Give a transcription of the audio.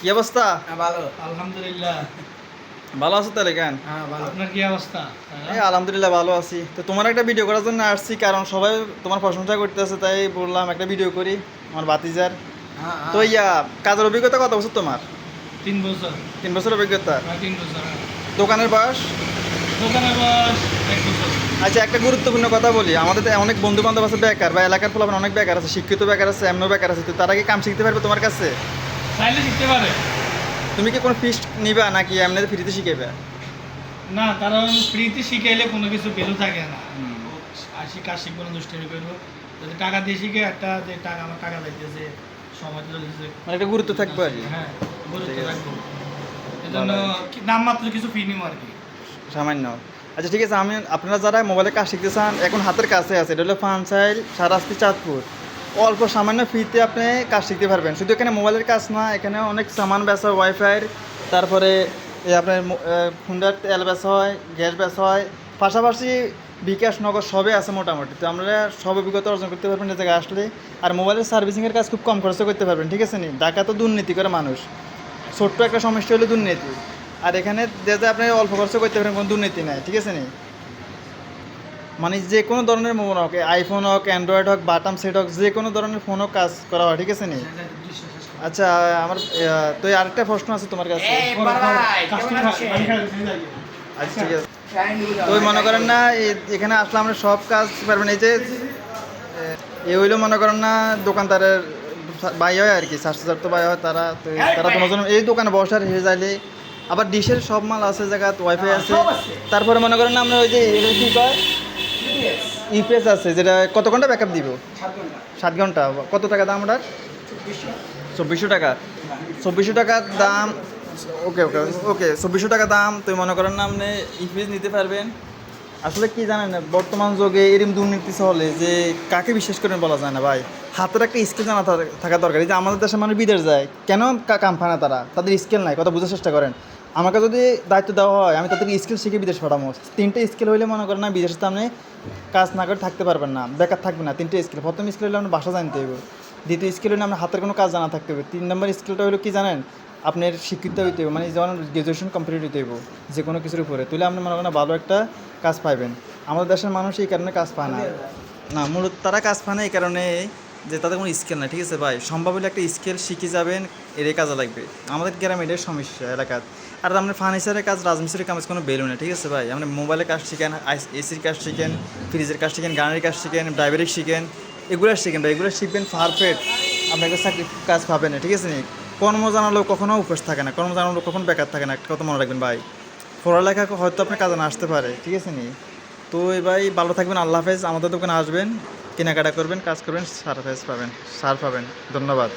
কি অবস্থা? ভালো আলহামদুলিল্লাহ। ভালো আছো তাহলে কেন? হ্যাঁ আপনার কি অবস্থা? এই আলহামদুলিল্লাহ ভালো আছি। তো তোমার একটা ভিডিও করার জন্য আসছি কারণ সবাই তোমার প্রশংসা করতেছে তাই বললাম একটা ভিডিও করি আমার বাতিজার হ্যাঁ, হ্যাঁ। তো ইয়া কাজের অভিজ্ঞতা কত বছর তোমার? তিন বছর। তিন বছর অভিজ্ঞতা? তিন বছর হ্যাঁ। দোকানের বয়স? দোকানের বয়স এক বছর। আচ্ছা একটা গুরুত্বপূর্ণ কথা বলি। আমাদের অনেক বন্ধু বান্ধব আছে বেকার বা এলাকার ফলাফল অনেক বেকার আছে শিক্ষিত বেকার আছে এমনও বেকার আছে তো তারা কি কাম শিখতে পারবে তোমার কাছে? চাইলে শিখতে পারে। তুমি কি কোনো ফিস নিবা নাকি এমনিতে ফ্রিতে শিখাইবে? না কারণ ফ্রিতে শিখাইলে কোনো কিছু ভ্যালু থাকে না। আর শিখা শিখব না দুষ্টামি করব। যদি টাকা দিয়ে শিখে একটা যে টাকা আমার টাকা দিতেছে সময় তো মানে একটা গুরুত্ব থাকবে আর হ্যাঁ গুরুত্ব এজন্য কি- নামমাত্র কিছু ফি নিবো আর কি। সামান্য। আচ্ছা ঠিক আছে আমি আপনারা যারা মোবাইলে কাজ শিখতে চান এখন হাতের কাছে আছে এটা হলো ফানসাইল সারাস্তি চাঁদপুর। অল্প সামান্য ফিতে আপনি কাজ শিখতে পারবেন। শুধু এখানে মোবাইলের কাজ না, এখানে অনেক সামান বেচা ওয়াইফাইয়ের তারপরে আপনার ফোনটার তেল বেচা হয়, গ্যাস বেচা হয়, পাশাপাশি বিকাশ নগর সবই আছে মোটামুটি। তো আমরা সব অভিজ্ঞতা অর্জন করতে পারবেন এই জায়গায় আসলে। আর মোবাইলের সার্ভিসিংয়ের কাজ খুব কম খরচে করতে পারবেন, ঠিক আছে নি? ঢাকা তো দুর্নীতি করে মানুষ। ছোট্ট একটা সমস্যা হলো দুর্নীতি। আর এখানে যে আপনি অল্প খরচ করতে পারেন, কোনো দুর্নীতি নাই, ঠিক আছে নি? মানে যে কোনো ধরনের মোবাইল হোক আইফোন হোক অ্যান্ড্রয়েড হোক বাটাম সেট হোক যে কোনো ধরনের ফোন হোক কাজ করা হয় ঠিক আছে নি? আচ্ছা আমার তো আরেকটা প্রশ্ন আছে তোমার কাছে। আচ্ছা ঠিক আছে। তো মনে করেন না এখানে আসলে আমরা সব কাজ পারবেন এই যে এ হইল মনে করেন না দোকানদারের বাই হয় আর কি স্বাস্থ্যজাত বাই হয় তারা তো তারা তোমার জন্য এই দোকানে বসার হয়ে যাইলে আবার ডিশের সব মাল আছে জায়গা ওয়াইফাই আছে। তারপরে মনে করেন না আমরা ওই যে কি কয়? ইউপিএস আছে যেটা কত ঘণ্টা ব্যাকআপ দিব? সাত ঘণ্টা। কত টাকা দাম ওটার? চব্বিশশো। টাকা। চব্বিশশো টাকার দাম ওকে ওকে ওকে চব্বিশশো টাকা দাম তুই মনে করেন না আপনি ইপিএস নিতে পারবেন। আসলে কি জানেন বর্তমান যুগে এরকম দুর্নীতি চলে যে কাকে বিশ্বাস করেন বলা যায় না ভাই। হাতের একটা স্কিল জানা থাকা- দরকার। এই যে আমাদের দেশে মানুষ বিদেশ যায় কেন কা- কাম পায় না তারা? তাদের স্কিল নাই কথা বোঝার চেষ্টা করেন। আমাকে যদি দায়িত্ব দেওয়া হয়, আমি তাদের স্কিল শিখে বিদেশ পাঠাবো। তিনটে স্কিল হইলে মনে করেন না, বিদেশে আপনি কাজ না করে থাকতে পারবেন না, বেকার থাকবে না, তিনটে স্কিল প্রথম স্কিল হলে আপনার বাসা জানতে হবে দ্বিতীয় স্কিল হলে আপনার হাতের কোনো কাজ জানা থাকতে হবে তিন নম্বর স্কিলটা হলো কি জানেন? আপনার শিক্ষিত হইতে হবে মানে যেমন গ্রাজুয়েশন কমপ্লিট হইতে হবে যে কোনো কিছুর উপরে। তুলে আপনি মনে করেন ভালো একটা কাজ পাইবেন। আমাদের দেশের মানুষ এই কারণে কাজ পায় না। না, মূলত তারা কাজ পায় না এই কারণে যে তাদের কোনো স্কেল নাই, ঠিক আছে ভাই? সম্ভব হলে একটা স্কেল শিখে যাবেন, এরই কাজে লাগবে। আমাদের গ্রামে এটাই সমস্যা এলাকার। আর আপনার ফার্নিচারের কাজ, রাজমিস্ত্রির কাজ কোনো বেরো না ঠিক আছে ভাই? আপনি মোবাইলের কাজ শিখেন এসির কাজ শিখেন ফ্রিজের কাজ শিখেন গানের কাজ শিখেন ড্রাইভারের শিখেন, এগুলো শিখেন ভাই। এগুলো শিখবেন পারফেক্ট আপনাকে চাকরি কাজ পাবেন না, ঠিক আছে নি? কর্ম জানালেও কখনো উপোস থাকে না কর্ম জানালেও কখনো বেকার থাকে না, একটা কথা মনে রাখবেন ভাই। পড়ালেখা হয়তো আপনার কাজে না আসতে পারে, ঠিক আছে নি? তো এই ভাই ভালো থাকবেন, আল্লাহ হাফেজ। আমাদের দোকানে আসবেন। কেনাকাটা করবেন কাজ করবেন সারফাইস পাবেন সার পাবেন। ধন্যবাদ।